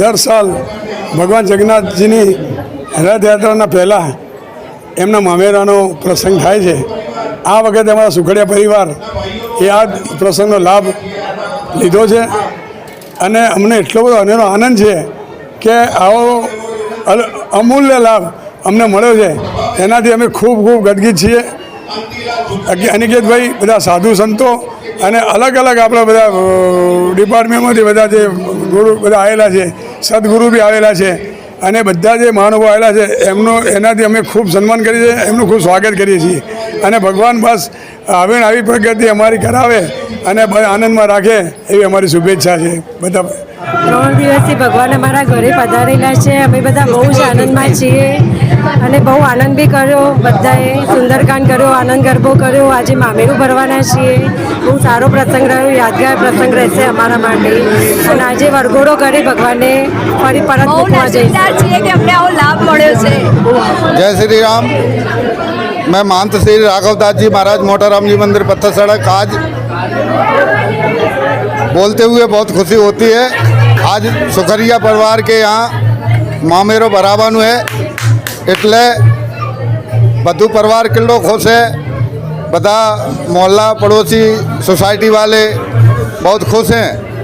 દર સાલ ભગવાન જગન્નાથજીની રથયાત્રાના પહેલાં એમના મામેરાનો પ્રસંગ થાય છે. આ વખતે અમારા સુખડિયા પરિવાર એ આ પ્રસંગનો લાભ લીધો છે અને અમને એટલો બધો અનેરો આનંદ છે કે આવો અમૂલ્ય લાભ અમને મળ્યો છે. એનાથી અમે ખૂબ ખૂબ ગદગીત છીએ. અનિકેતભાઈ બધા સાધુ સંતો અને અલગ અલગ આપણા બધા ડિપાર્ટમેન્ટમાંથી બધા જે ગુરુ બધા આવેલા છે સદગુરુ બી આવેલા છે. અને બધા જે મહાનુભાવ આવેલા છે, એમનો એનાથી અમે ખૂબ સન્માન કરીએ છીએ, એમનું ખૂબ સ્વાગત કરીએ છીએ. અને ભગવાન બસ આવી આવી પ્રગતિ અમારી કરાવે અને આનંદમાં રાખે એવી અમારી શુભેચ્છા છે. બધા ત્રણ દિવસથી ભગવાન અમારા ઘરે પધારેલા છે. અમે બધા બહુ જ આનંદમાં છીએ અને બહુ આનંદ બી કર્યો. બધાએ સુંદરકાંડ કર્યો આનંદ ગરબો કર્યો. આજે મામેરું ભરવાના છીએ. બહુ સારો પ્રસંગ રહ્યો. યાદગાર પ્રસંગ રહેશે અમારા માટે. અને આજે વરઘોડો કરી ભગવાનને ફરી પરત મૂકવા જઈએ છીએ કે અમને આવો લાભ મળ્યો છે. જય શ્રી રામ. मैं महंत श्री राघवदास जी महाराज मोटाराम जी मंदिर पत्थर सड़क आज बोलते हुए बहुत खुशी होती है आज सुखरिया परिवार के यहाँ मामेरो ભરાવાનું હે એટલે બધું પરિવાર કેટલો ખુશ है બધા मोहल्ला पड़ोसी सोसाइटी वाले बहुत खुश हैं